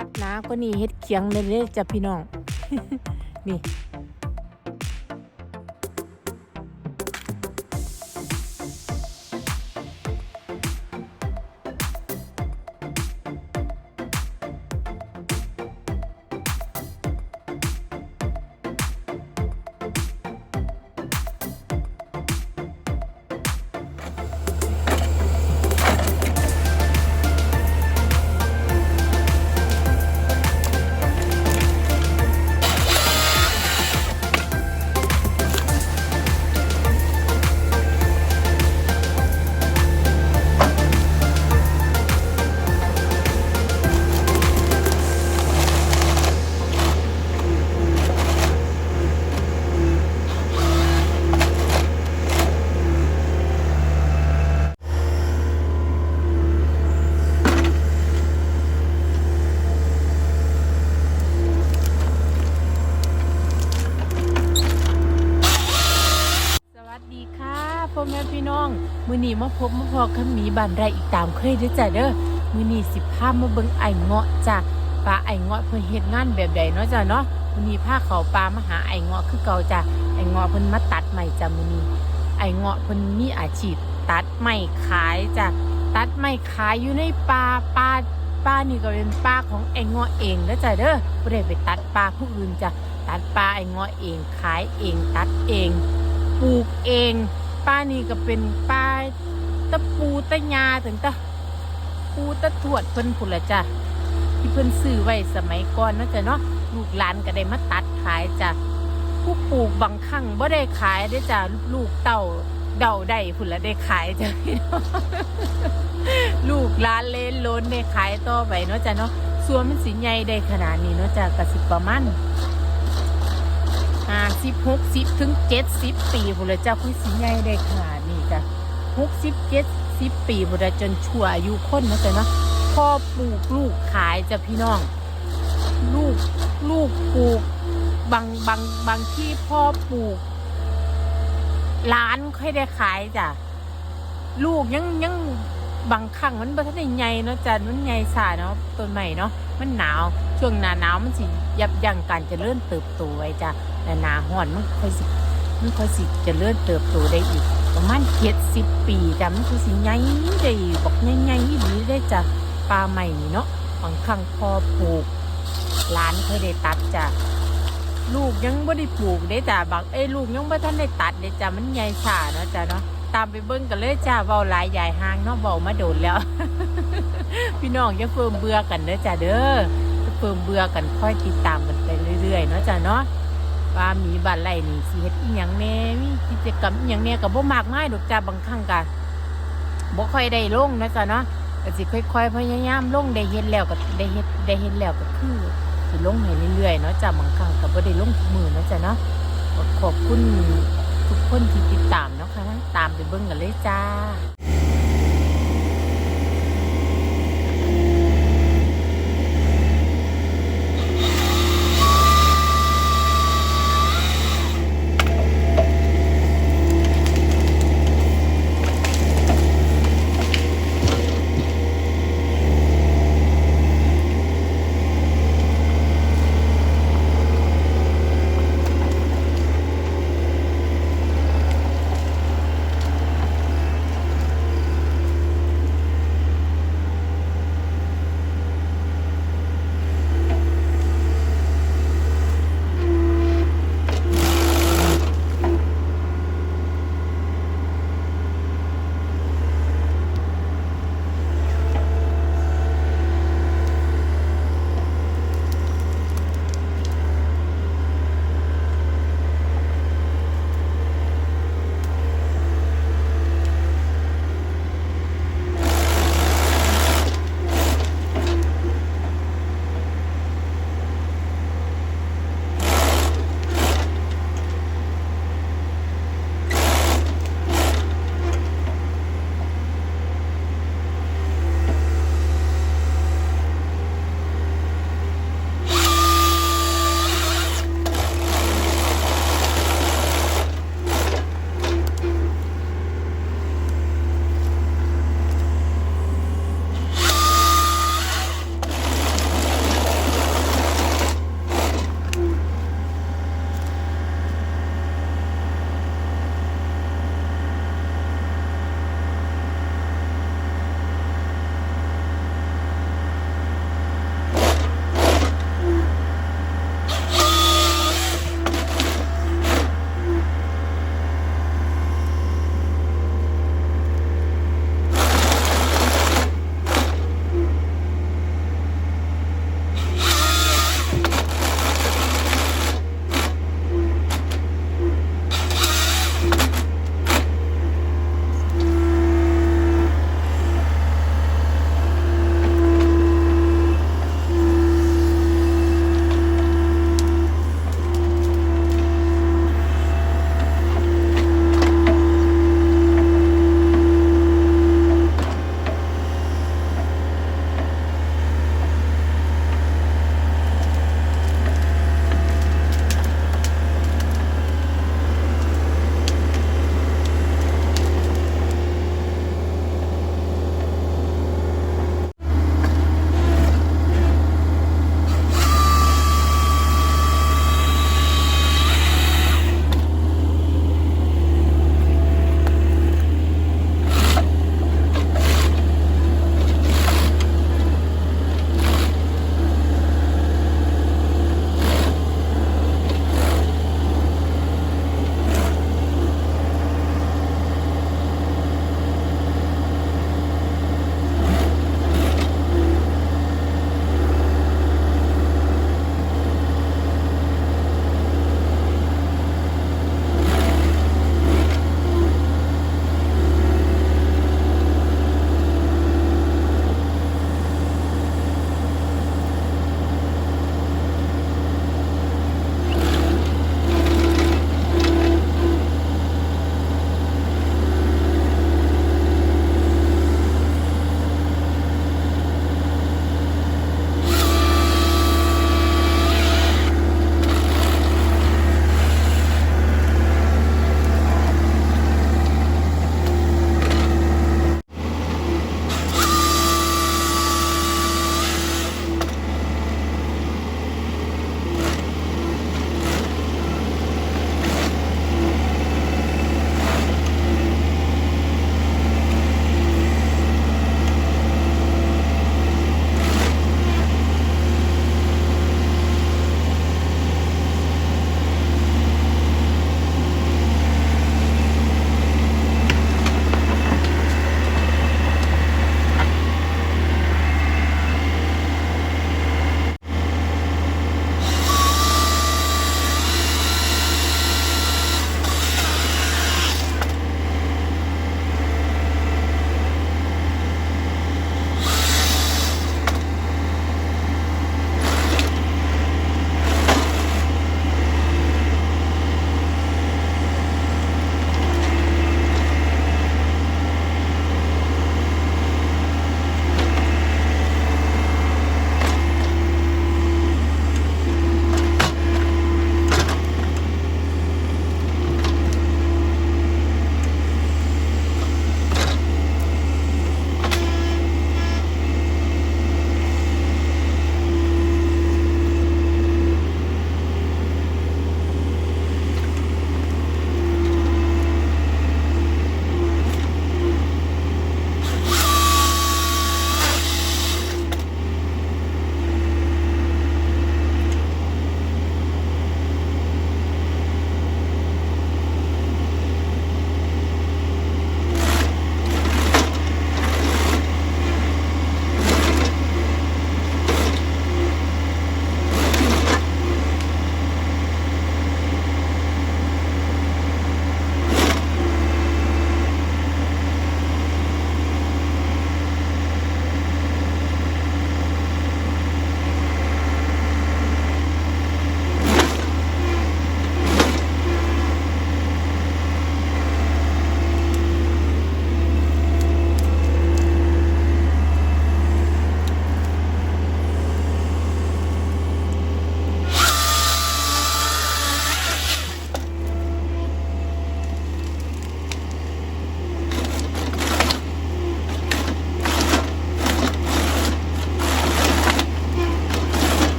ตัดหนาก็นี่เฮ็ดเคียงเลยเลยจ้ะพี่น้อง นี่ นี้มาพบมาพอคันหมีบานไรอีกตามเคยด้อจ้ะเด้อมือนี้สิพามาเบิ่งไอ้เงาะจ้ะปลาไอ้เงาะเพิ่นเฮ็ดงานแบบใดเนาะจ้ะเนาะมือนี้พาเขาปลามาหาไอ้เงาะคือเก่าจ้ะไอ้เงาะเพิ่นมาตัดใหม่จ้ะมือนี้ไอ้เงาะเพิ่นมีอาชีพตัดไม้ขายจ้ะตัดไม้ขายอยู่ในป่าป่าป่านี่ก็เป็นป่าของไอ้เงาะเองเด้อจ้ะเด้อบ่ได้ไปตัดป่าผู้อื่นจ้ะตัดป่าไอ้เงาะเองขายเองตัดเองปลูกเอง ป้านี่ก็เป็นป้าตะปูตะยาถึงตะปูตะถวดเพิ่นผุนละจ้ะที่เพิ่นซื้อไว้สมัยก่อนเนาะจ้ะเนาะลูกหลานก็ได้มาตัดขายจ้ะผู้ปลูกบางครั้งบ่ได้ขายได้จ้ะลูกเต่าเดาได้ผุนละได้ขายจ้ะลูกหลานเลนโลนได้ขายต่อไปเนาะจ้ะเนาะส่วนมันสิใหญ่ได้ขนาดนี้เนาะจ้ะก็สิประมาณ หาสิบหกสิบถึงเจ็ดสิบปีพุ่นละเจ้าคุณสิใหญ่ได้ขนาดนี้จ้ะหกสิบเจ็ดสิบปีพุ่นละจนชั่วอายุคนนะจ๊ะเนาะพ่อปลูกลูกขายจ้ะพี่น้อง ลูกลูกปลูกบางบางบางที่พ่อปลูกร้านค่อยได้ขายจ้ะลูกยังยังบางครั้งมันบ่ทันได้ใหญ่เนาะจ้ะมันใหญ่สาเนาะต้นใหม่เนาะมันหนาว ช่วงหน้าหนาวมันสิยับยั้งการเจริญเติบโตไว้จ้ะแต่หนาห่อนมันค่อยสิมันค่อยสิเจะเลื่อนเติบโตได้อีก ประมาณเจ็ดสิบปีจ้ะมันคือสิใหญ่ได้บอกใหญ่ๆอีหลีได้จ้ะปลาใหม่นี่เนาะบางครั้งพอปลูกหลานเคยได้ตัดจ้ะลูกยังไม่ได้ปลูกได้จ้ะบางเอ้ลูกยังไม่ทันได้ตัดได้จ้ะมันใหญ่สาเนาะจ้ะเนาะตามไปเบิ้งกันเลยจ้ะเบาหลายใหญ่หางเนาะเบามาโดนแล้ว พี่น้องอย่าเฟิ่มเบื่อกันเด้อจ้ะเด้อ เฟิ่มเบื่อกันค่อยติดตามกันไปเรื่อยๆเนาะจ้ะเนาะว่ามีบ้านไรนี่สิเฮ็ดอีหยังแหน่มีกิจกรรมอีหยังแหน่ก็บ่มากมายดอกจ้าบางครั้งก็บ่ค่อยได้ลงนะจ๊ะเนาะก็สิค่อยๆพยายามลงได้เฮ็ดแล้วก็ได้เฮ็ดได้เฮ็ดแล้วก็คือสิลงให้เรื่อยๆเนาะจ้าบางครั้งก็บ่ได้ลงทุกมื้อนะจ๊ะเนาะขอบคุณทุกคนที่ติดตามเนาะค่ะตามไปเบิ่งกันเลยจ้า